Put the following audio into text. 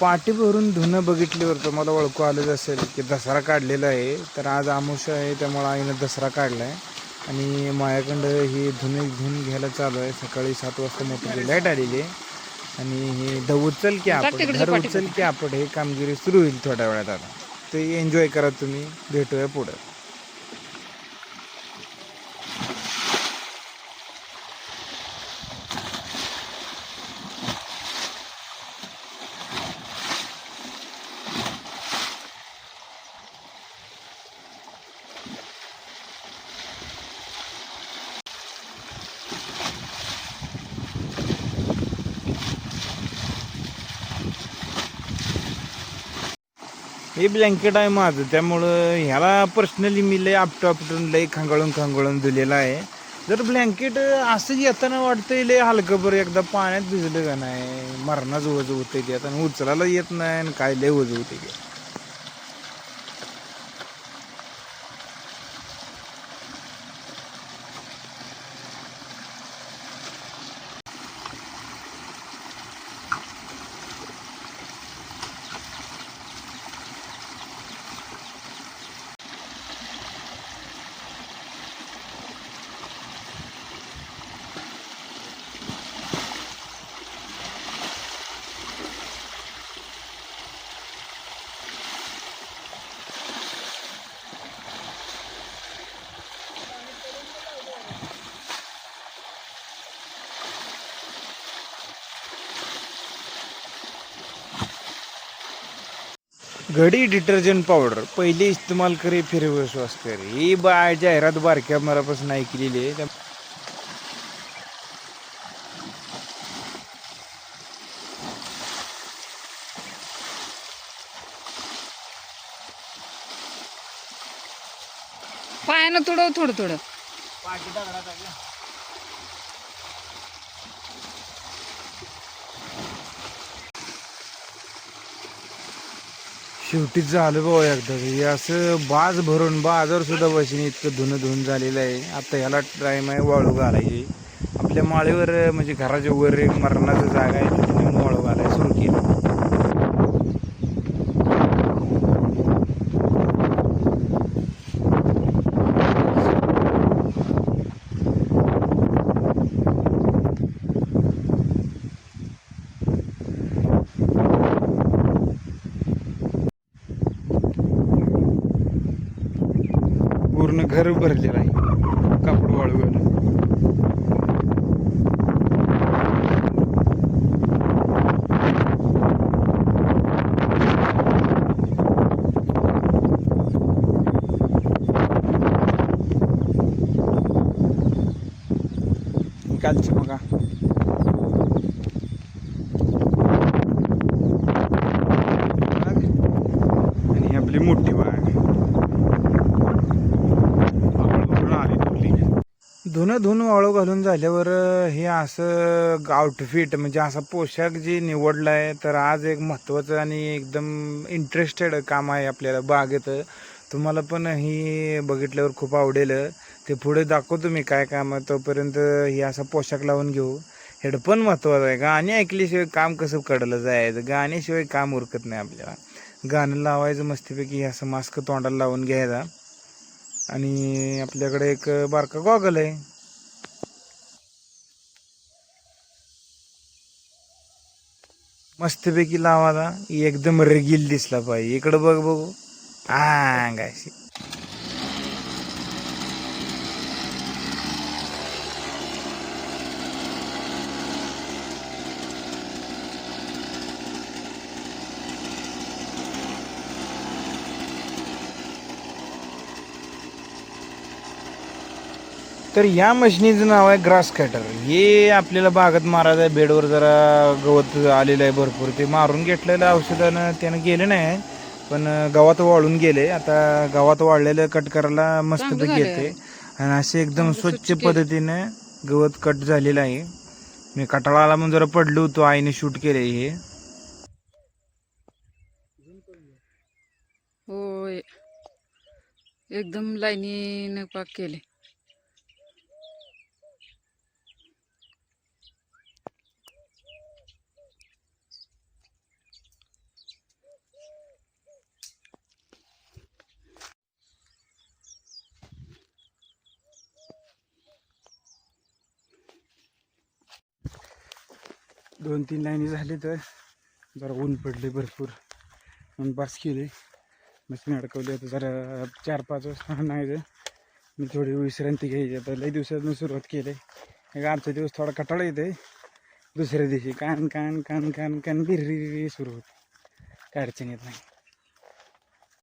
पाठी भरून धुणं बघितल्यावर तुम्हाला ओळखू आलंच असेल की दसरा काढलेला आहे. तर आज आमुष आहे त्यामुळं आईनं दसरा काढला आहे आणि माझ्याकडं ही धुणे धुवून घ्यायला चालू आहे. सकाळी सात वाजता मोठी लाइट आलेली आहे. आणि हे द उचल की आपण धर उचल की आपण हे कामगिरी सुरू होईल थोड्या वेळात आता. ते एन्जॉय करा तुम्ही. भेटूया पुढं. हे ब्लँकेट आहे माझं. त्यामुळं ह्याला पर्सनली मी लय आपटून लय खांगाळून खांगाळून दिलेलं आहे. जर ब्लँकेट असं येताना वाटतंय लय हलकं बरं एकदा पाण्यात भिजलं का नाही मरणाच वज होते ते आता उचलायला येत नाही आणि काय लय वज होते ते घडी डिटर्जंट पावडर पहिले इस्तेमाल करे फिर विश्वास करे. ही बा जाहिरात बारक्या मरापासून ऐकलेली आहे. त्या- पायानं तुडव थोडं थोडं. शेवटी झालं बाबा एकदा. हे असं बाज भरून बाजार सुद्धा बसीने इतकं धुणं धुवून झालेलं आहे. आता ह्याला टाईम आहे वाळू घालायची. आपल्या माळीवर म्हणजे घराच्या वर एक मरणाचं जागा आहे तिथे वाळू घालायला सुरू केली. घर भरलेलं आहे. कापड वाळू घालून कालची बघा. आणि ही आपली मोठी बाग धुणं धुणं वाळू घालून झाल्यावर हे असं आउटफिट म्हणजे असा पोशाख जे निवडला आहे तर आज एक महत्त्वाचं आणि एकदम इंटरेस्टेड काम आहे आपल्याला बागेत. तुम्हाला पण ही बघितल्यावर खूप आवडेल. ते पुढे दाखवतो मी काय काम आहे तोपर्यंत हे असा पोशाख लावून घेऊ. हेडफोन महत्त्वाचं आहे. गाणी ऐकल्याशिवाय काम कसं कडलं जायचं? गाण्याशिवाय काम उरकत नाही आपल्याला. गाणं लावायचं मस्तीपैकी हे असं मास्क तोंडाला लावून घ्यायचा. आणि आपल्याकडे एक बारका गॉगल आहे. मस्तपैकी लावाला एकदम रगील दिसला पाहिजे. इकडं बघ बघू. हा तर या मशिनीचं नाव आहे ग्रास कटर. हे आपल्याला बागत मारायचं आहे बेडवर जरा गवत आलेलं आहे भरपूर. ते मारून घेतलेलं औषधानं त्यानं गेलं नाही पण गावात वाळून गेले. आता गावात वाळलेलं कट करायला मस्तपैकी झालंय. येते. आणि असे एकदम स्वच्छ पद्धतीने गवत कट झालेलं आहे. मी कटाळाला म्हणून जरा पडलो होतो आईने शूट केले हे. होय. एकदम लाईनीनं पाक केले दोन तीन लाईनी झाली तर जरा ऊन पडले भरपूर. म्हणून पास केले. मशीन अडकवली. आता जरा चार पाच वाजता नाही मी थोडी विश्रांती घ्यायची. आता लई दिवसातून सुरुवात केली. एक आजचा दिवस थोडा कटाळा येते दुसऱ्या दिवशी कान कान कान कान कान बिर्री सुरू होते. काय अडचण येत नाही.